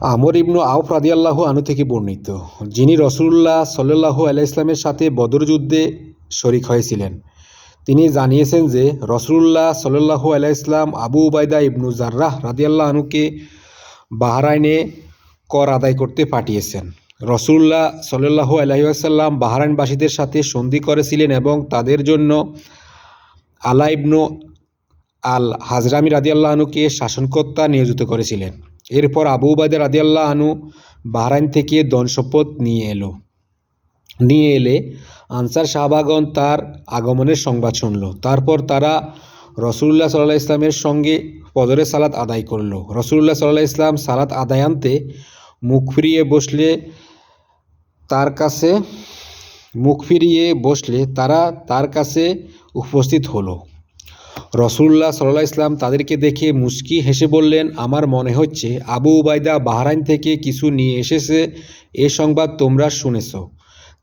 আমর ইবনু আউফ রাদিয়াল্লাহু আনু থেকে বর্ণিত। যিনি রসুল্লাহ সাল্লাল্লাহু আলাইহি ইসলামের সাথে বদর যুদ্ধে শরিক হয়েছিলেন। তিনি জানিয়েছেন যে রসুল্লাহ সাল্লাল্লাহু আলাইহি ইসলাম আবু উবাইদা ইবনু জার্রাহ রাদিয়াল্লাহ আনুকে বাহরাইনে কর আদায় করতে পাঠিয়েছেন। রসুল্লাহ সাল্লাল্লাহু আলাইহি আসাল্লাম বাহরাইনবাসীদের সাথে সন্ধি করেছিলেন এবং তাদের জন্য আলা ইবনু আল হাজরামি আনুকে শাসনকর্তা নিয়োজিত করেছিলেন। এরপর আবু উবাইদা রাদিয়াল্লাহ আনু বাহরাইন থেকে ধন সম্পদ নিয়ে এলো। নিয়ে এলে আনসার শাহবাগন তার আগমনের সংবাদ শুনল। তারপর তারা রসুল্লাহ সাল্লাহ ইসলামের সঙ্গে পদরে সালাত আদায় করল। রসুল্লাহ সাল্লাহ ইসলাম সালাত আদায় আনতে মুখ ফিরিয়ে বসলে তার কাছে, মুখ ফিরিয়ে বসলে তারা তার কাছে উপস্থিত হলো। রসুল্লাহ সাল্লাহ ইসলাম তাদেরকে দেখে মুস্কি হেসে বললেন, আমার মনে হচ্ছে আবু উবাইদা বাহরাইন থেকে কিছু নিয়ে এসেছে, এ সংবাদ তোমরা শুনেছ।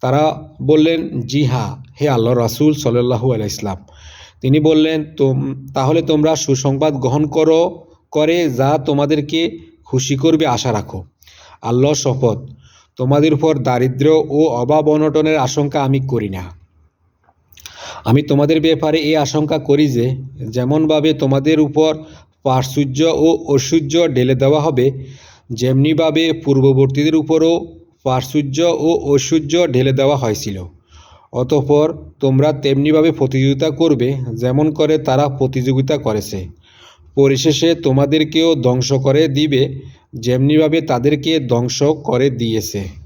তারা বললেন, জি হা হে আল্লাহ রাসুল সাল্লাহু আলাইসলাম তিনি বললেন, তোম, তাহলে তোমরা সুসংবাদ গ্রহণ করো, করে যা তোমাদেরকে খুশি করবে আশা রাখো। আল্লাহ শপথ, তোমাদের উপর দারিদ্র্য ও অভাব অনটনের আশঙ্কা আমি করি না। আমি তোমাদের ব্যাপারে এই আশঙ্কা করি যে, যেমনভাবে তোমাদের উপর প্রাচুর্য ও ঐশ্বর্য ঢেলে দেওয়া হবে, যেমনিভাবে পূর্ববর্তীদের উপরও প্রাচুর্য ও ঐশ্বর্য ঢেলে দেওয়া হয়েছিল। অতঃপর তোমরা তেমনিভাবে প্রতিযোগিতা করবে, যেমন করে তারা প্রতিযোগিতা করেছে। পরিশেষে তোমাদেরকেও ধ্বংস করে দিবে, যেমনিভাবে তাদেরকে ধ্বংস করে দিয়েছে।